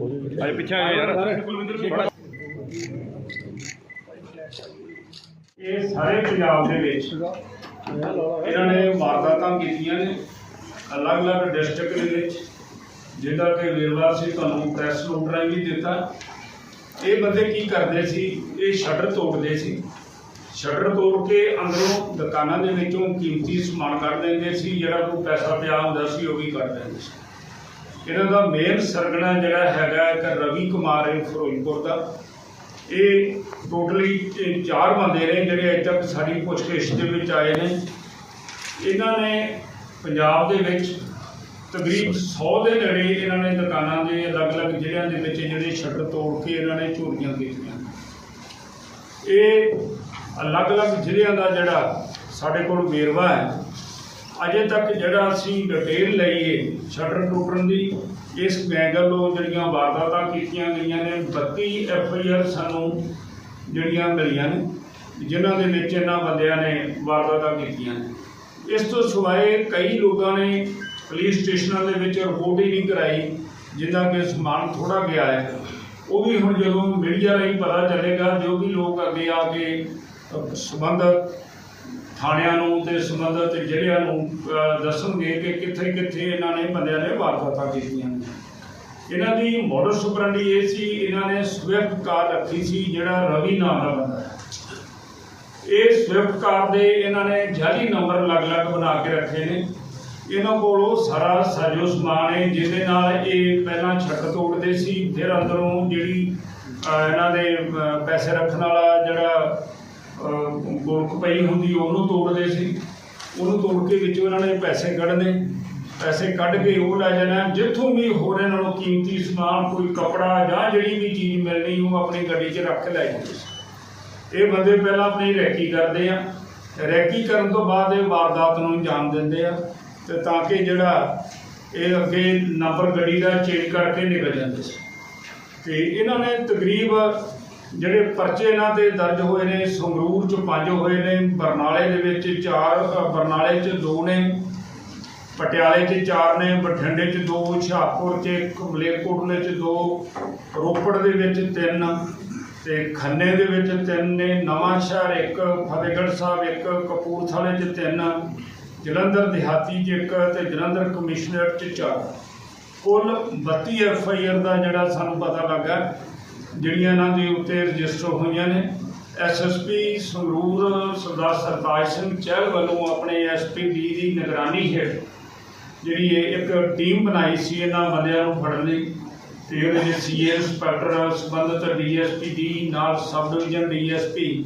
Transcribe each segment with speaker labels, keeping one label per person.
Speaker 1: ਅਜੇ ਪਿੱਛੇ ਆ ਯਾਰ।
Speaker 2: ਇਹ ਸਾਰੇ ਪੰਜਾਬ ਦੇ ਵਿੱਚ ਇਹਨਾਂ ਨੇ ਵਾਰਦਾਤਾਂ ਕੀਤੀਆਂ ਨੇ। ਅਲੱਗ-ਅਲੱਗ ਡਿਸਟ੍ਰਿਕਟ ਦੇ ਵਿੱਚ ਜਿਹਦਾ ਕਿ ਵੇਰਵਾ ਸੀ ਤੁਹਾਨੂੰ ਪ੍ਰੈਸ ਨੋਟ ਰਾਹੀਂ ਵੀ ਦਿੱਤਾ। ਇਹ ਬੰਦੇ ਕੀ ਕਰਦੇ ਸੀ? ਇਹ ਸ਼ਟਰ ਤੋੜਦੇ ਸੀ। ਸ਼ਟਰ ਤੋੜ ਕੇ ਅੰਦਰੋਂ ਦੁਕਾਨਾਂ ਦੇ ਵਿੱਚੋਂ ਕੀਮਤੀ ਸਮਾਨ ਕੱਢ ਦਿੰਦੇ ਸੀ ਜਿਹੜਾ ਕੋਈ ਪੈਸਾ ਪਿਆ ਹੁੰਦਾ ਸੀ ਉਹ ਵੀ ਕੱਢ ਦਿੰਦੇ ਸੀ। ਇਹਨਾਂ ਦਾ ਮੇਨ ਸਰਗਣਾ ਜਿਹੜਾ ਹੈਗਾ ਇੱਕ ਰਵੀ ਕੁਮਾਰ ਹੈ ਫਿਰੋਜ਼ਪੁਰ ਦਾ। ਇਹ ਟੋਟਲੀ ਚਾਰ ਬੰਦੇ ਨੇ ਜਿਹੜੇ ਅੱਜ ਤੱਕ ਸਾਡੀ ਪੁੱਛਗਿੱਛ ਦੇ ਵਿੱਚ ਆਏ ਨੇ। ਇਹਨਾਂ ਨੇ ਪੰਜਾਬ ਦੇ ਵਿੱਚ ਤਕਰੀਬ 100 ਦੇ ਨੇੜੇ ਇਹਨਾਂ ਨੇ ਦੁਕਾਨਾਂ ਦੇ ਅਲੱਗ-ਅਲੱਗ ਜ਼ਿਲ੍ਹਿਆਂ ਦੇ ਵਿੱਚ ਜਿਹੜੇ ਸ਼ਟਰ ਤੋੜ ਕੇ ਇਹਨਾਂ ਨੇ ਚੋਰੀਆਂ ਕੀਤੀਆਂ। ਇਹ ਅਲੱਗ-ਅਲੱਗ ਜ਼ਿਲ੍ਹਿਆਂ ਦਾ ਜਿਹੜਾ ਸਾਡੇ ਕੋਲ ਵੇਰਵਾ ਹੈ ਅਜੇ ਤੱਕ ਜਿਹੜਾ ਅਸੀਂ ਡਿਟੇਲ ਲਈਏ ਸ਼ਟਰ ਟੁੱਟਣ ਦੀ ਇਸ ਗੈਂਗਲੋਂ ਜਿਹੜੀਆਂ ਵਾਰਦਾਤਾਂ ਕੀਤੀਆਂ ਗਈਆਂ ਨੇ 32 ਐਫ ਆਈ ਆਰ ਸਾਨੂੰ ਜਿਹੜੀਆਂ ਮਿਲੀਆਂ ਨੇ ਜਿਨ੍ਹਾਂ ਦੇ ਵਿੱਚ ਇਹਨਾਂ ਬੰਦਿਆਂ ਨੇ ਵਾਰਦਾਤਾਂ ਕੀਤੀਆਂ ਨੇ। ਇਸ ਤੋਂ ਸਿਵਾਏ ਕਈ ਲੋਕਾਂ ਨੇ ਪੁਲਿਸ ਸਟੇਸ਼ਨਾਂ ਦੇ ਵਿੱਚ ਰਿਪੋਰਟ ਹੀ ਨਹੀਂ ਕਰਾਈ ਜਿਨ੍ਹਾਂ ਕਿ ਸਮਾਨ ਥੋੜਾ ਗਿਆ ਹੈ। ਉਹ ਵੀ ਹੁਣ ਜਦੋਂ ਮੀਡੀਆ ਰਾਹੀਂ ਪਤਾ ਚੱਲੇਗਾ ਜੋ ਵੀ ਲੋਕ ਅੱਗੇ ਆ ਕੇ ਅਹ, ਥਾਣਿਆਂ ਨੂੰ ਤੇ ਸੰਬੰਧਿਤ ਜ਼ਿਲ੍ਹਿਆਂ ਨੂੰ ਦੱਸਣਗੇ ਕਿ ਕਿੱਥੇ ਕਿੱਥੇ ਇਹਨਾਂ ਨੇ ਬੰਦਿਆਂ ਨੇ ਵਾਰਦਾਤਾਂ ਕੀਤੀਆਂ ਨੇ। ਇਹਨਾਂ ਦੀ ਮੋਡਸ ਸੁਪਰੰਡੀ ਇਹ ਸੀ, ਇਹਨਾਂ ਨੇ ਸਵਿਫਟ ਕਾਰ ਰੱਖੀ ਸੀ, ਜਿਹੜਾ ਰਵੀ ਨਾਮ ਦਾ ਬੰਦਾ ਹੈ। ਇਹ ਸਵਿਫਟ ਕਾਰ ਦੇ ਇਹਨਾਂ ਨੇ ਜਾਲੀ ਨੰਬਰ ਅਲੱਗ-ਅਲੱਗ ਬਣਾ ਕੇ ਰੱਖੇ ਨੇ। ਇਹਨਾਂ ਕੋਲ ਉਹ ਸਾਰਾ ਸਾਜੋ ਸਮਾਨ ਹੈ, ਜਿਹਦੇ ਨਾਲ ਇਹ ਪਹਿਲਾਂ ਛੱਡ ਤੋੜਦੇ ਸੀ, ਫਿਰ ਅੰਦਰੋਂ ਜਿਹੜੀ ਇਹਨਾਂ ਦੇ ਪੈਸੇ ਰੱਖਣ ਵਾਲਾ ਜਿਹੜਾ ਗੋਲਕ ਪਈ ਹੁੰਦੀ, ਉਹਨੂੰ ਤੋੜਦੇ ਸੀ। ਉਹਨੂੰ ਤੋੜ ਕੇ ਵਿੱਚੋਂ ਇਹਨਾਂ ਨੇ ਪੈਸੇ ਕੱਢਣੇ ਪੈਸੇ ਕੱਢ ਕੇ ਉਹ ਲੈ ਜਾਣਾ। ਜਿੱਥੋਂ ਵੀ ਹੋਰ ਇਹਨਾਂ ਨੂੰ ਕੀਮਤੀ ਸਮਾਨ, ਕੋਈ ਕਪੜਾ ਜਾਂ ਜਿਹੜੀ ਵੀ ਚੀਜ਼ ਮਿਲਣੀ, ਉਹ ਆਪਣੀ ਗੱਡੀ 'ਚ ਰੱਖ ਕੇ ਲੈ ਜਾਂਦੇ ਸੀ। ਇਹ ਬੰਦੇ ਪਹਿਲਾਂ ਆਪਣੀ ਰੈਕੀ ਕਰਦੇ ਆ। ਰੈਕੀ ਕਰਨ ਤੋਂ ਬਾਅਦ ਇਹ ਵਾਰਦਾਤ ਨੂੰ ਅੰਜਾਮ ਦਿੰਦੇ ਆ ਤੇ ਤਾਂ ਕਿ ਜਿਹੜਾ ਇਹ ਅੱਗੇ ਨੰਬਰ ਗੱਡੀ ਦਾ ਚੇਂਜ ਕਰਕੇ ਨਿਕਲ ਜਾਂਦੇ ਸੀ। ਤੇ ਇਹਨਾਂ ਨੇ ਤਕਰੀਬ ਜਿਹੜੇ ਪਰਚੇ ਇਹਨਾਂ ਤੇ ਦਰਜ ਹੋਏ ਨੇ, ਸੰਗਰੂਰ ਚ ਪੰਜ ਹੋਏ ਨੇ, ਬਰਨਾਲੇ ਦੇ ਵਿੱਚ ਚਾਰ ਬਰਨਾਲੇ ਚ ਦੋ ਨੇ, ਪਟਿਆਲੇ ਚ ਚਾਰ ਨੇ, ਬਠਿੰਡੇ ਚ ਦੋ, ਹੁਸ਼ਿਆਰਪੁਰ ਚ ਇੱਕ, ਮਲੇਰਕੋਟਲੇ ਚ ਦੋ, ਰੋਪੜ ਦੇ ਵਿੱਚ ਤਿੰਨ ਤੇ ਖੰਨੇ ਦੇ ਵਿੱਚ ਤਿੰਨ ਨੇ, ਨਵਾਂ ਸ਼ਹਿਰ ਇੱਕ, ਫਤਿਹਗੜ੍ਹ ਸਾਹਿਬ ਇੱਕ, ਕਪੂਰਥਲੇ ਚ ਤਿੰਨ, ਜਲੰਧਰ ਦਿਹਾਤੀ ਚ ਇੱਕ ਤੇ ਜਲੰਧਰ ਕਮਿਸ਼ਨਰੇਟ ਚ ਚਾਰ। ਕੁੱਲ 32 ਐਫ ਆਈ ਆਰ ਦਾ ਜਿਹੜਾ ਸਾਨੂੰ ਪਤਾ ਲੱਗਾ ਜਿਹੜੀਆਂ ਇਹਨਾਂ ਦੇ ਉੱਤੇ ਰਜਿਸਟਰ ਹੋਈਆਂ ਨੇ S S P Sangrur Sardar Sartaj Singh Chahal ਵੱਲੋਂ ਆਪਣੇ ਐਸ ਪੀ ਡੀ ਦੀ ਨਿਗਰਾਨੀ ਹੇਠ ਜਿਹੜੀ ਇਹ ਇੱਕ ਟੀਮ ਬਣਾਈ ਸੀ ਇਹਨਾਂ ਬੰਦਿਆਂ ਨੂੰ ਫੜਨ ਲਈ ਤੇ ਉਹਦੇ ਵਿੱਚ ਸੀਏ ਇੰਸਪੈਕਟਰ ਸੰਬੰਧਿਤ ਡੀਐਸਪੀ ਦੀ ਨਾਲ ਸਬ ਡਿਵੀਜ਼ਨ ਡੀਐਸਪੀ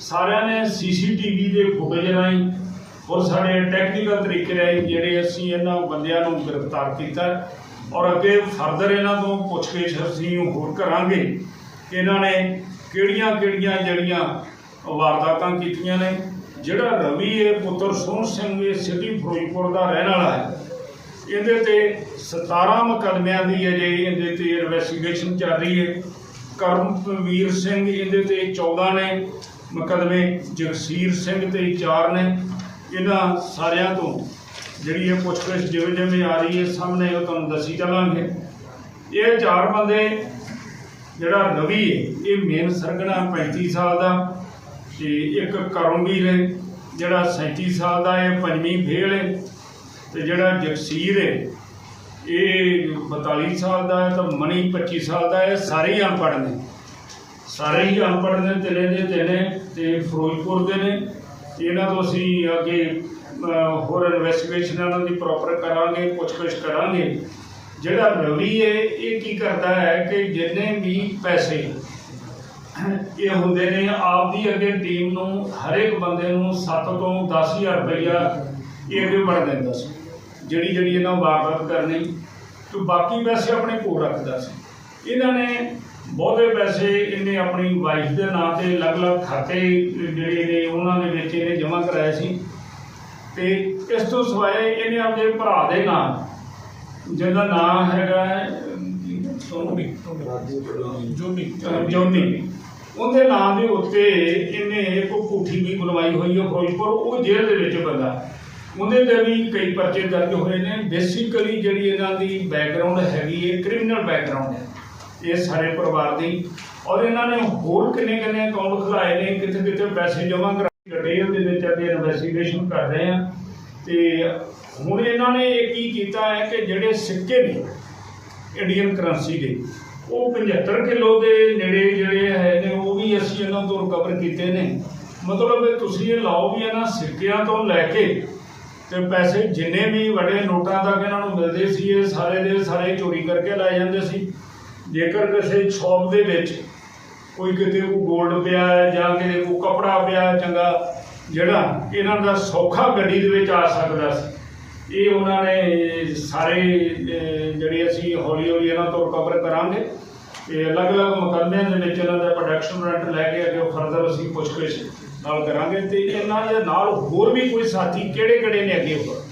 Speaker 2: ਸਾਰਿਆਂ ਨੇ ਸੀਸੀਟੀਵੀ ਦੇ ਫੁਟੇਜ ਰਾਹੀਂ ਔਰ ਸਾਡੇ ਟੈਕਨੀਕਲ ਤਰੀਕੇ ਰਾਹੀਂ ਜਿਹੜੇ ਅਸੀਂ ਇਹਨਾਂ ਬੰਦਿਆਂ ਨੂੰ ਗ੍ਰਿਫਤਾਰ ਕੀਤਾ। ਔਰ ਅੱਗੇ ਫਰਦਰ ਇਹਨਾਂ ਤੋਂ ਪੁੱਛਗਿੱਛ ਅਸੀਂ ਹੋਰ ਕਰਾਂਗੇ ਕਿ ਇਹਨਾਂ ਨੇ ਕਿਹੜੀਆਂ ਕਿਹੜੀਆਂ ਜਿਹੜੀਆਂ ਵਾਰਦਾਤਾਂ ਕੀਤੀਆਂ ਨੇ, ਜਿਹੜਾ ਰਵੀ ਹੈ ਪੁੱਤਰ ਸੋਹਣ ਸਿੰਘ ਇਹ ਸਿਟੀ ਫਿਰੋਜ਼ਪੁਰ ਦਾ ਰਹਿਣ ਵਾਲਾ ਹੈ, ਇਹਦੇ ਤੇ 17 ਮੁਕੱਦਮਿਆਂ ਦੀ ਅਜੇ ਇਹਦੇ ਤੇ ਇਨਵੈਸਟੀਗੇਸ਼ਨ ਚੱਲ ਰਹੀ ਹੈ। ਕਰਮਵੀਰ ਸਿੰਘ ਇਹਦੇ ਤੇ 14 ਨੇ, ਮੁਕੱਦਮੇ ਜਗਸੀਰ ਸਿੰਘ ਤੇ 4 ਨੇ, ਇਹਨਾਂ ਸਾਰਿਆਂ ਤੋਂ ਜਿਹੜੀ ਇਹ ਪੁੱਛਗਿੱਛ ਜਿਵੇਂ ਜਿਵੇਂ ਆ ਰਹੀ ਹੈ ਸਾਹਮਣੇ ਉਹ ਤੁਹਾਨੂੰ ਦੱਸੀ ਚੱਲਾਂਗੇ। ਇਹ ਚਾਰ ਬੰਦੇ, ਜਿਹੜਾ ਰਵੀ ਹੈ, ਇਹ ਮੇਨ ਸਰਗਣਾ 35 ਸਾਲ ਦਾ ਤੇ ਇੱਕ ਕਰਮਵੀਰ ਹੈ ਜਿਹੜਾ 37 ਸਾਲ ਦਾ ਹੈ ਪੰਜਵੀਂ ਫੇਲ ਹੈ ਤੇ ਜਿਹੜਾ ਜਗਸੀਰ ਹੈ, ਇਹ 42 ਸਾਲ ਦਾ ਹੈ ਤਾਂ ਮਣੀ 25 ਸਾਲ ਦਾ ਹੈ, ਸਾਰੇ ਹੀ ਅਨਪੜ੍ਹ ਨੇ। ਸਾਰੇ ਹੀ ਅਨਪੜ੍ਹ ਨੇ, ਤਿੰਨੇ ਦੇ ਤਿੰਨੇ ਤੇ ਫਿਰੋਜ਼ਪੁਰ ਦੇ ਨੇ। ਇਹਨਾਂ ਤੋਂ ਅਸੀਂ ਅੱਗੇ ਹੋਰ ਇਨਵੈਸਟੀਗੇਸ਼ਨ ਇਹਨਾਂ ਦੀ ਪ੍ਰੋਪਰ ਕਰਾਂਗੇ, ਪੁੱਛਗਿੱਛ ਕਰਾਂਗੇ। ਜਿਹੜਾ ਰਵੀ ਹੈ ਇਹ ਕੀ ਕਰਦਾ ਹੈ ਕਿ ਜਿੰਨੇ ਵੀ ਪੈਸੇ ਇਹ ਹੁੰਦੇ ਨੇ ਆਪ ਦੀ ਅੱਗੇ ਟੀਮ ਨੂੰ ਹਰੇਕ ਬੰਦੇ ਨੂੰ 7 ਤੋਂ 10000 ਰੁਪਇਆ ਇਹ ਅੱਗੇ ਵੜ ਦਿੰਦਾ ਸੀ। ਜਿਹੜੀ ਜਿਹੜੀ ਇਹਨਾਂ ਵਾਰਦਾਤ ਕਰਨੀ, ਤੇ ਬਾਕੀ ਪੈਸੇ ਆਪਣੇ ਕੋਲ ਰੱਖਦਾ ਸੀ। ਇਹਨਾਂ ਨੇ ਬਹੁਤੇ ਪੈਸੇ ਇਹਨੇ ਆਪਣੀ ਵਾਈਫ ਦੇ ਨਾਂ ਤੇ ਅਲੱਗ-ਅਲੱਗ ਖਾਤੇ ਜਿਹੜੇ ਨੇ, ਉਹਨਾਂ ਦੇ ਵਿੱਚ ਇਹਨੇ ਜਮ੍ਹਾਂ ਕਰਾਏ ਸੀ। ਤੇ ਇਸ ਤੋਂ ਸਿਵਾਏ ਇਹਨੇ ਆਪਣੇ ਭਰਾ ਦੇ ਨਾਂ ਜਿਹਦਾ ਨਾਮ ਹੈਗਾ ਸੋਨੀ ਜੋਨੀ ਜੋਨੀ ਉਹਦੇ ਨਾਮ ਦੇ ਉੱਤੇ ਇਹਨੇ ਇੱਕ ਕੋਠੀ ਵੀ ਬਣਵਾਈ ਹੋਈ ਹੈ ਫਿਰੋਜ਼ਪੁਰ, ਉਹ ਜੇਲ੍ਹ ਦੇ ਵਿੱਚ ਬੰਦਾ। ਉਹਦੇ ਤੇ ਵੀ ਕਈ ਪਰਚੇ ਦਰਜ ਹੋਏ ਨੇ। ਬੇਸਿਕਲੀ ਜਿਹੜੀ ਇਹਨਾਂ ਦੀ ਬੈਕਗ੍ਰਾਉਂਡ ਹੈਗੀ ਹੈ ਕ੍ਰਿਮੀਨਲ ਬੈਕਗ੍ਰਾਉਂਡ ਹੈ। ਇਹ ਸਾਰੇ ਪਰਿਵਾਰ ਦੀ। ਔਰ ਇਹਨਾਂ ਨੇ ਹੋਰ ਕਿੰਨੇ ਕਿੰਨੇ ਅਕਾਊਂਟ ਖੁਲਾਏ ਨੇ ਕਿੱਥੇ ਕਿੱਥੇ ਪੈਸੇ ਜਮ੍ਹਾਂ ਕਰਾਏ ਡਿਟੇਲ ਦੇ ਵਿੱਚ ਅੱਗੇ ਇਨਵੈਸਟੀਗੇਸ਼ਨ ਕਰ ਰਹੇ ਆ ਤੇ ਹੁਣ ਇਹਨਾਂ ਨੇ ਇਹ ਕੀ ਕੀਤਾ ਹੈ ਕਿ ਜਿਹੜੇ ਸਿੱਕੇ ਨੇ ਇੰਡੀਅਨ ਕਰੰਸੀ ਦੇ, ਉਹ 75 ਕਿਲੋ ਦੇ ਨੇੜੇ ਜਿਹੜੇ ਹੈ ਨੇ, ਉਹ ਵੀ ਅਸੀਂ ਇਹਨਾਂ ਤੋਂ ਰਿਕਵਰ ਕੀਤੇ ਨੇ। ਮਤਲਬ ਇਹ ਤੁਸੀਂ ਇਹ ਲਾਓ ਵੀ ਇਹਨਾਂ ਸਿੱਕਿਆਂ ਤੋਂ ਲੈ ਕੇ ਤੇ ਪੈਸੇ ਜਿੰਨੇ ਵੀ ਵੱਡੇ ਨੋਟਾਂ ਤੱਕ ਇਹਨਾਂ ਨੂੰ ਮਿਲਦੇ ਸੀ, ਇਹ ਸਾਰੇ ਦੇ ਸਾਰੇ ਚੋਰੀ ਕਰਕੇ ਲਾਏ ਜਾਂਦੇ ਸੀ। ਜੇਕਰ ਕਿਸੇ ਸ਼ੌਪ ਦੇ ਵਿੱਚ ਕੋਈ ਕਿਤੇ ਕੋ 골ਡ ਪਿਆ ਹੈ ਜਾਂ ਕਿਤੇ ਕੋ ਕਪੜਾ ਪਿਆ ਹੈ ਚੰਗਾ ਜਿਹੜਾ ਇਹਨਾਂ ਦਾ ਸੌਖਾ ਗੱਡੀ ਦੇ ਵਿੱਚ ਆ ਸਕਦਾ ਸੀ। ਇਹ ਉਹਨਾਂ ਨੇ ਸਾਰੇ ਅਹ, ਜਿਹੜੇ ਅਸੀਂ ਹੌਲੀ ਹੌਲੀ ਇਹਨਾਂ ਤੋਂ ਰਿਕਵਰ ਕਰਾਂਗੇ। ਤੇ ਅਲੱਗ-ਅਲੱਗ ਮੁਕੱਦਮਿਆਂ ਦੇ ਵਿੱਚ ਇਹਨਾਂ ਦਾ ਪ੍ਰੋਡਕਸ਼ਨ ਰੈਂਟ ਲੈ ਕੇ ਅੱਗੇ ਫਰਦਰ ਅਸੀਂ ਪੁੱਛਗਿੱਛ ਨਾਲ ਕਰਾਂਗੇ। ਤੇ ਇਹਨਾਂ ਦੇ ਨਾਲ ਹੋਰ ਵੀ ਕੋਈ ਸਾਥੀ ਕਿਹੜੇ-ਕਿਹੜੇ ਨੇ ਅੱਗੇ ਹੋਰ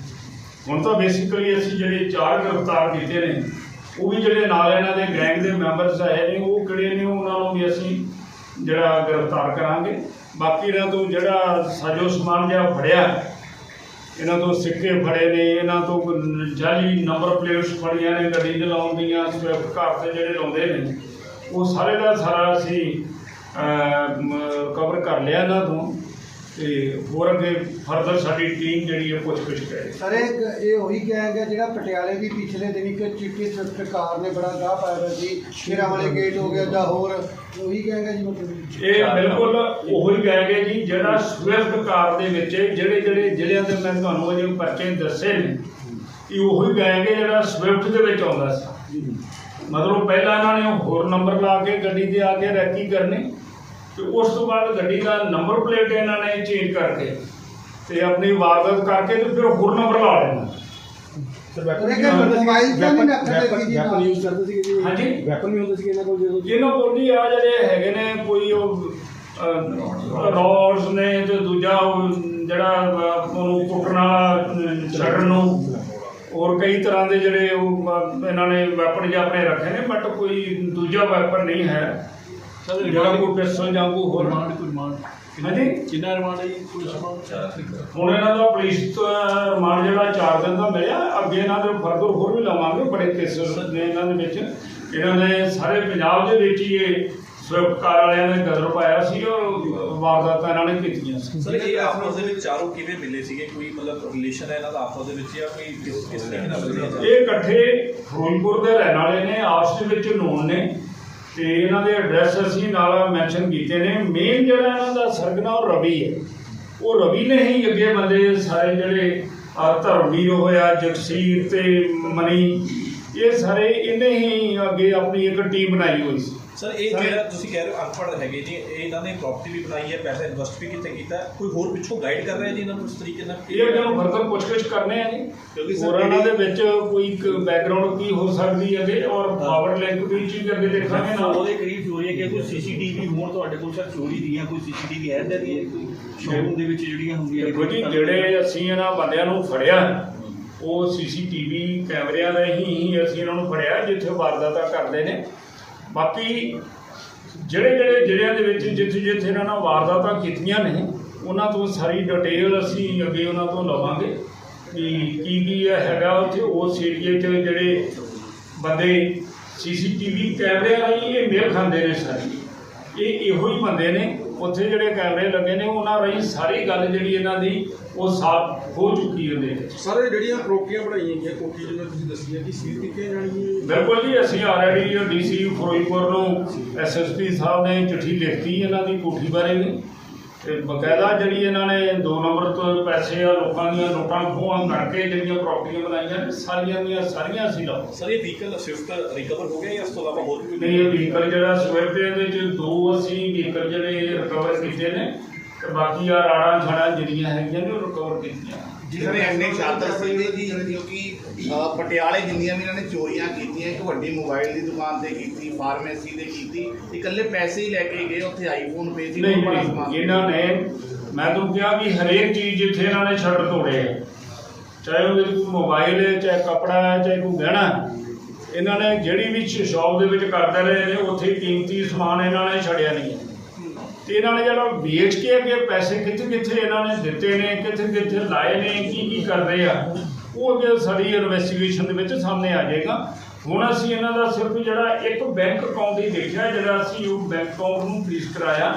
Speaker 2: ਹੁਣ ਤਾਂ ਬੇਸਿਕਲੀ ਅਸੀਂ ਜਿਹੜੇ ਚਾਰ ਗ੍ਰਿਫਤਾਰ ਕੀਤੇ ਨੇ ਉਹ ਵੀ ਜਿਹੜੇ ਨਾਲ ਇਹਨਾਂ ਦੇ ਗੈਂਗ ਦੇ ਮੈਂਬਰਸ ਆਏ ਨੇ, ਉਹ ਕਿਹੜੇ ਨੇ? ਉਹਨਾਂ ਨੂੰ ਵੀ ਅਸੀਂ ਜਿਹੜਾ ਗ੍ਰਿਫਤਾਰ ਕਰਾਂਗੇ। ਬਾਕੀ ਇਹਨਾਂ ਤੋਂ ਜਿਹੜਾ ਸਾਜੋ ਸਮਾਨ ਜਿਹੜਾ ਫੜਿਆ, ਇਹਨਾਂ ਤੋਂ ਸਿੱਕੇ ਫੜੇ ਨੇ, ਇਹਨਾਂ ਤੋਂ ਜਾਲੀ ਨੰਬਰ ਪਲੇਟਸ ਫੜੀਆਂ ਨੇ, ਗੱਡੀ ਦੇ ਲਾਉਣ ਦੀਆਂ, ਸਵਿਫਟ ਕਾਰ ਤੇ ਜਿਹੜੇ ਲਾਉਂਦੇ ਨੇ, ਉਹ ਸਾਰੇ ਦਾ ਸਾਰਾ ਅਸੀਂ ਕਵਰ ਕਰ ਲਿਆ ਇਹਨਾਂ ਤੋਂ। ਤੇ ਹੋਰ ਅੱਗੇ ਫਰਦਰ ਸਾਡੀ ਟੀਮ ਜਿਹੜੀ ਹੈ ਪੁੱਛ ਪੁੱਛ ਕਰੇ
Speaker 3: ਸਰ ਇਹ ਇਹ ਉਹੀ ਗੈਂਗ ਹੈ ਜਿਹੜਾ ਪਟਿਆਲੇ ਦੀ ਪਿਛਲੇ ਦਿਨ ਇੱਕ ਚਿੱਟੀ ਸਵਿਫਟ ਕਾਰ ਨੇ ਬੜਾ ਗਾਹ ਪਾਇਆ ਹੋਇਆ ਸੀ ਸ਼ੇਰਾਂ ਵਾਲੇ ਗੇਟ ਹੋ ਗਿਆ ਜਾਂ ਹੋਰ ਉਹੀ ਗੈਂਗ ਹੈ ਜੀ ਮਤਲਬ
Speaker 2: ਇਹ ਬਿਲਕੁਲ ਉਹੀ ਕਹਾਂਗੇ ਜੀ ਜਿਹੜਾ ਸਵਿਫਟ ਕਾਰ ਦੇ ਵਿੱਚ ਜਿਹੜੇ ਜਿਹੜੇ ਜ਼ਿਲ੍ਹਿਆਂ ਦੇ ਮੈਂ ਤੁਹਾਨੂੰ ਅਜੇ ਪਰਚੇ ਦੱਸੇ ਨੇ ਇਹ ਉਹੀ ਕਹਾਂਗੇ ਜਿਹੜਾ ਸਵਿਫਟ ਦੇ ਵਿੱਚ ਆਉਂਦਾ ਸੀ। ਮਤਲਬ ਪਹਿਲਾਂ ਇਹਨਾਂ ਨੇ ਹੋਰ ਨੰਬਰ ਲਾ ਕੇ ਗੱਡੀ ਦੇ ਆ ਕੇ ਰੈਕੀ ਕਰਨੀ। ਤੇ ਉਸ ਤੋਂ ਬਾਅਦ ਗੱਡੀ ਦਾ ਨੰਬਰ ਪਲੇਟ ਇਹਨਾਂ ਨੇ ਚੇਂਜ ਕਰਕੇ ਤੇ ਆਪਣੀ ਵਾਰਦਾਤ ਕਰਕੇ ਤੇ ਫਿਰ ਹੋਰ ਨੰਬਰ ਲਾ ਲੈਣਾ
Speaker 3: ਉਹਨੇ ਕਿ ਮੋਬਾਈਲ ਤਾਂ ਨਹੀਂ ਰੱਖਦੇ ਸੀ ਜੀ
Speaker 4: ਵੈਪਨ
Speaker 3: ਨਾਲ।
Speaker 4: ਯੂਜ਼ ਕਰਦੇ ਸੀਗੇ ਜੀ
Speaker 2: ਹਾਂਜੀ।
Speaker 4: ਵੈਪਨ ਵੀ ਹੁੰਦੇ ਸੀਗੇ ਇਹਨਾਂ ਕੋਲ ਜਦੋਂ।
Speaker 2: ਇਹਨਾਂ ਕੋਲ ਵੀ ਆ ਜਿਹੜੇ ਹੈਗੇ ਨੇ ਕੋਈ ਉਹ ਰੋਡਸ ਨੇ ਤੇ ਦੂਜਾ ਉਹ ਜਿਹੜਾ ਉਹਨੂੰ ਕੁੱਟਣ ਵਾਲਾ ਨੂੰ। ਹੋਰ ਕਈ ਤਰ੍ਹਾਂ ਦੇ ਜਿਹੜੇ ਉਹ ਇਹਨਾਂ ਨੇ ਵੈਪਨ ਜਿਹਾ ਆਪਣੇ ਰੱਖੇ ਨੇ ਬਟ ਕੋਈ ਦੂਜਾ ਵੈਪਨ ਨਹੀਂ ਹੈ। ਜਿਹੜਾ ਕੋਈ ਪਿਸਟਲ ਜਾਂ ਕੋਈ ਹੋਰ
Speaker 5: ਰਿਮਾਂਡ ਕੋਈ ਰਿਮਾਂਡ।
Speaker 2: ਹਾਂਜੀ?
Speaker 5: ਕਿੰਨਾ ਰਿਮਾਂਡ ਹੈ ਜੀ ਕੋਈ ਰਿਮਾਂਡ?
Speaker 2: ਹੁਣ ਇਹਨਾਂ ਦਾ ਪੁਲਿਸ ਤੋਂ ਰਿਮਾਂਡ ਜਿਹੜਾ 4 ਦਿਨ ਦਾ ਮਿਲਿਆ ਅੱਗੇ ਇਹਨਾਂ ਦੇ ਫਰਦਰ ਹੋਰ ਵੀ ਲਵਾਂਗੇ ਬੜੇ ਕੇਸਸ ਨੇ ਇਹਨਾਂ ਦੇ ਵਿੱਚ। ਇਹਨਾਂ ਨੇ ਸਾਰੇ ਪੰਜਾਬ ਦੇ ਵਿੱਚ ਹੀ ਇਹ ਸਵਿਫਟ ਕਾਰ ਵਾਲਿਆਂ ਨੇ ਗਦਰ ਪਾਇਆ ਸੀ ਔਰ ਵਾਰਦਾਤਾਂ ਇਹਨਾਂ ਨੇ ਕੀਤੀਆਂ ਸੀ।
Speaker 6: ਸਰ ਇਹ ਆਪਸ ਦੇ ਵਿੱਚ ਚਾਰੋਂ ਕਿਵੇਂ ਮਿਲੇ ਸੀਗੇ? ਕੋਈ ਮਤਲਬ ਰਿਲੇਸ਼ਨ ਹੈ ਇਹਨਾਂ ਦਾ ਆਪਸ ਦੇ ਵਿੱਚ ਜਾਂ ਕੋਈ ਕਿਸ ਕਿਸ ਤਰੀਕੇ ਨਾਲ
Speaker 2: ਇਹ ਇਕੱਠੇ ਫਿਰੋਜ਼ਪੁਰ ਦੇ ਰਹਿਣ ਵਾਲੇ ਨੇ ਆਪਸ ਦੇ ਵਿੱਚ ਨੋਨ ਨੇ। ਤੇ ਇਹਨਾਂ ਦੇ ਐਡਰੈਸ ਅਸੀਂ ਨਾਲ ਮੈਂਸ਼ਨ ਕੀਤੇ ਨੇ। ਮੇਨ ਜਿਹੜਾ ਇਹਨਾਂ ਦਾ ਸਰਗਨਾ ਉਹ ਰਵੀ ਹੈ। ਉਹ ਰਵੀ ਨੇ ਹੀ ਅੱਗੇ ਬੰਦੇ ਸਾਰੇ ਜਿਹੜੇ ਆ ਧਰਮਵੀਰ ਹੋਇਆ ਜਗਸੀਰ ਤੇ ਮਨੀ, ਇਹ ਸਾਰੇ ਇਹਨੇ ਹੀ ਅੱਗੇ ਆਪਣੀ ਇੱਕ ਟੀਮ ਬਣਾਈ ਹੋਈ ਸੀ।
Speaker 6: ਸਰ ਇਹ ਜਿਹੜਾ ਤੁਸੀਂ ਕਹਿ ਰਹੇ ਹੋ ਅਨਪੜ੍ਹ ਹੈਗੇ ਜੀ ਇਹ ਇਹਨਾਂ ਨੇ ਪ੍ਰਾਪਰਟੀ ਵੀ ਬਣਾਈ ਹੈ ਪੈਸਾ ਇਨਵੈਸਟ ਵੀ ਕਿੱਥੇ ਕੀਤਾ ਹੈ? ਕੋਈ ਹੋਰ ਪਿੱਛੋਂ ਗਾਈਡ ਕਰ ਰਿਹਾ ਜੀ ਇਹਨਾਂ ਨੂੰ ਇਸ ਤਰੀਕੇ ਨਾਲ?
Speaker 2: ਇਹ ਅੱਗੇ ਨੂੰ ਫਰਦਰ ਪੁੱਛਗਿੱਛ ਕਰਨੇ ਆ
Speaker 6: ਕਿਉਂਕਿ
Speaker 2: ਜੀ
Speaker 6: ਸਰ
Speaker 2: ਹੋਰ ਇਹਨਾਂ ਦੇ ਵਿੱਚ ਕੋਈ ਬੈਕਗ੍ਰਾਉਂਡ ਕੀ ਹੋ ਸਕਦੀ ਹੈ ਤੇ ਔਰ ਪਾਵਰ ਲਿੰਕ ਵੀ ਚੀਜ਼ ਅੱਗੇ ਦੇਖਾਂਗੇ ਨਾਲ।
Speaker 5: ਉਹਦੇ ਕਰੀਬ ਚੋਰੀ ਹੈ ਕਿ ਕੋਈ ਸੀਸੀਟੀਵੀ ਹੋਣ ਤੁਹਾਡੇ ਕੋਲ ਸਰ ਚੋਰੀ ਦੀਆਂ ਕੋਈ ਸੀਸੀਟੀਵੀ ਹੈ ਦੀ ਕੋਈ ਸ਼ੋਰੂਮ ਦੇ ਵਿੱਚ ਜਿਹੜੀਆਂ ਹੁੰਦੀਆਂ ਨੇ
Speaker 2: ਦੇਖੋ ਜੀ ਜਿਹੜੇ ਅਸੀਂ ਇਹਨਾਂ ਬੰਦਿਆਂ ਨੂੰ ਫੜਿਆ ਉਹ ਸੀਸੀਟੀਵੀ ਕੈਮਰਿਆਂ ਰਾਹੀਂ ਹੀ ਅਸੀਂ ਇਹਨਾਂ ਨੂੰ ਫੜਿਆ ਜਿੱਥੇ ਵਾਰਦਾਤਾਂ ਕਰਦੇ ਨੇ। ਬਾਕੀ ਜਿਹੜੇ ਜਿਹੜੇ ਜ਼ਿਲ੍ਹਿਆਂ ਦੇ ਵਿੱਚ ਜਿੱਥੇ ਜਿੱਥੇ ਇਹਨਾਂ ਨਾਲ ਵਾਰਦਾਤਾਂ ਕੀਤੀਆਂ ਨੇ, ਉਹਨਾਂ ਤੋਂ ਸਾਰੀ ਡਿਟੇਲ ਅਸੀਂ ਅੱਗੇ ਉਹਨਾਂ ਤੋਂ ਲਵਾਂਗੇ ਕਿ ਕੀ ਕੀ ਹੈਗਾ ਉੱਥੇ। ਉਸ ਏਰੀਏ 'ਚ ਜਿਹੜੇ ਬੰਦੇ ਸੀਸੀਟੀਵੀ ਕੈਮਰੇ ਰਾਹੀਂ ਇਹ ਮੇਲ ਖਾਂਦੇ ਨੇ ਸਾਰੇ। ਇਹ ਇਹੋ ਹੀ ਬੰਦੇ ਨੇ। ਉੱਥੇ ਜਿਹੜੇ ਕੈਮਰੇ ਲੱਗੇ ਨੇ ਉਹਨਾਂ ਰਾਹੀਂ ਸਾਰੀ ਗੱਲ ਜਿਹੜੀ ਇਹਨਾਂ ਦੀ ਉਹ ਸਾਫ਼ ਹੋ ਚੁੱਕੀ ਹੈ ਵਿੱਚ
Speaker 4: ਸਰ ਇਹ ਜਿਹੜੀਆਂ ਪ੍ਰੋਪਰਟੀਆਂ ਬਣਾਈਆਂ ਗਈਆਂ ਕੋਠੀ ਜਿਵੇਂ ਤੁਸੀਂ ਦੱਸੀ ਹੈ ਕਿ ਸੀਲ ਕੀਤੀਆਂ ਜਾਣਗੀਆਂ?
Speaker 2: ਬਿਲਕੁਲ ਜੀ ਅਸੀਂ ਆਲਰੇਡੀ ਡੀਸੀ ਫਿਰੋਜ਼ਪੁਰ ਨੂੰ ਐਸਐਸਪੀ ਸਾਹਿਬ ਨੇ ਚਿੱਠੀ ਲਿਖਤੀ ਇਹਨਾਂ ਦੀ ਕੋਠੀ ਬਾਰੇ ਵੀ। ਤੇ ਬਕਾਇਦਾ ਜਿਹੜੀ ਇਹਨਾਂ ਨੇ 2 ਨੰਬਰ ਤੋਂ ਪੈਸੇ ਆ ਲੋਕਾਂ ਦੀਆਂ ਨੋਟਾਂ ਖੋਹਾਂ ਕਰਕੇ ਜਿਹੜੀਆਂ ਪ੍ਰਾਪਰਟੀਆਂ ਬਣਾਈਆਂ ਨੇ ਸਾਰੀਆਂ ਦੀਆਂ ਸਾਰੀਆਂ ਅਸੀਂ ਲਾਓ।
Speaker 6: ਸਰ ਇਹ ਵਹੀਕਲ ਸਵਿਫਟ ਰਿਕਵਰ ਹੋ ਗਿਆ ਜਾਂ ਇਸ ਤੋਂ ਇਲਾਵਾ ਹੋਰ ਵੀ
Speaker 2: ਨਹੀਂ ਇਹ ਵਹੀਕਲ ਜਿਹੜਾ ਸਵਿਫਟ ਦੇ ਵਿੱਚ ਦੋ ਅਸੀਂ ਵਹੀਕਲ ਜਿਹੜੇ ਰਿਕਵਰ ਕੀਤੇ ਨੇ ਤੇ ਬਾਕੀ ਆ ਰਾੜਾਂ ਛੜਾਂ ਜਿਹੜੀਆਂ ਹੈਗੀਆਂ ਨੇ ਉਹ ਰਿਕਵਰ ਕੀਤੀਆਂ।
Speaker 7: ਜੀ ਸਰ ਐਨੇ ਸ਼ਾਦਰ ਸਿੰਘ ਨੇ ਜੀ ਕਿਉਂਕਿ ਪਟਿਆਲੇ ਜਿੰਨੀਆਂ ਵੀ ਇਹਨਾਂ ਨੇ ਚੋਰੀਆਂ ਕੀਤੀਆਂ ਇੱਕ ਵੱਡੀ ਮੋਬਾਈਲ ਦੀ ਦੁਕਾਨ ਤੇ ਕੀਤੀ ਫਾਰਮੇਸੀ ਤੇ ਕੀਤੀ ਇਕੱਲੇ ਪੈਸੇ ਹੀ ਲੈ ਕੇ ਗਏ ਉੱਥੇ ਆਈਫੋਨ ਪੇ ਸੀ
Speaker 2: ਨਹੀਂ
Speaker 7: ਬੜਾ
Speaker 2: ਨਹੀਂ
Speaker 7: ਸਮਾਨ
Speaker 2: ਇਹਨਾਂ ਨੇ ਮੈਂ ਤੁਹਾਨੂੰ ਕਿਹਾ ਵੀ ਹਰੇਕ ਚੀਜ਼ ਜਿੱਥੇ ਇਹਨਾਂ ਨੇ ਸ਼ਟਰ ਤੋੜੇ ਆ। ਚਾਹੇ ਉਹਦੇ 'ਚ ਕੋਈ ਮੋਬਾਈਲ ਹੈ ਚਾਹੇ ਕਪੜਾ ਹੈ ਚਾਹੇ ਕੋਈ ਗਹਿਣਾ ਹੈ, ਇਹਨਾਂ ਨੇ ਜਿਹੜੀ ਵੀ ਸ਼ੌਪ ਦੇ ਵਿੱਚ ਕਰਦੇ ਰਹੇ ਨੇ ਉੱਥੇ ਕੀਮਤੀ ਸਮਾਨ ਇਹਨਾਂ ਨੇ ਛੱਡਿਆ ਨਹੀਂ। ਹੈ। ਤੇ ਇਹਨਾਂ ਨੇ ਜਿਹੜਾ ਵੇਚ ਕੇ ਅੱਗੇ ਪੈਸੇ ਕਿੱਥੇ ਕਿੱਥੇ ਇਹਨਾਂ ਨੇ ਦਿੱਤੇ ਨੇ, ਕਿੱਥੇ ਕਿੱਥੇ ਲਾਏ ਨੇ, ਕੀ ਕੀ ਕਰਦੇ ਆ, ਉਹ ਅੱਗੇ ਸਾਡੀ ਇਨਵੈਸਟੀਗੇਸ਼ਨ ਦੇ ਵਿੱਚ ਸਾਹਮਣੇ ਆ ਜਾਏਗਾ। ਹੁਣ ਅਸੀਂ ਇਹਨਾਂ ਦਾ ਸਿਰਫ ਜਿਹੜਾ ਇੱਕ ਬੈਂਕ ਅਕਾਊਂਟ ਹੀ ਦੇਖਿਆ, ਜਿਹੜਾ ਅਸੀਂ ਉਹ ਬੈਂਕ ਅਕਾਊਂਟ ਨੂੰ ਫ੍ਰੀਜ਼ ਕਰਾਇਆ।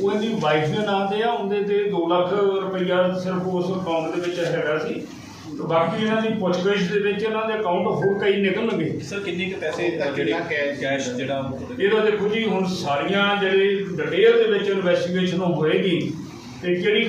Speaker 2: ਉਹ ਇਹਦੀ ਵਾਈਫ ਦੇ ਨਾਂ ਤੇ ਆ, ਉਹਦੇ ਤੇ 2 ਲੱਖ ਰੁਪਈਆ ਸਿਰਫ ਉਸ ਅਕਾਊਂਟ ਦੇ ਵਿੱਚ ਹੈਗਾ ਸੀ। ਬਾਕੀ ਇਹਨਾਂ ਦੀ ਪੁੱਛਗਿੱਛ ਦੇ ਵਿੱਚ ਇਹਨਾਂ ਦੇ ਅਕਾਊਂਟ ਹੋਰ ਕਈ ਨਿਕਲਣਗੇ।
Speaker 6: ਸਰ ਕਿੰਨੇ ਕੁ ਪੈਸੇ ਜਿਹੜੇ ਕੈਸ਼ ਜਿਹੜਾ
Speaker 2: ਇਹਦਾ ਦੇਖੋ ਜੀ ਹੁਣ ਸਾਰੀਆਂ ਜਿਹੜੇ ਡਿਟੇਲ ਦੇ ਵਿੱਚ ਇਨਵੈਸਟੀਗੇਸ਼ਨ ਹੋਏਗੀ ਤੇ ਕਿਹੜੀ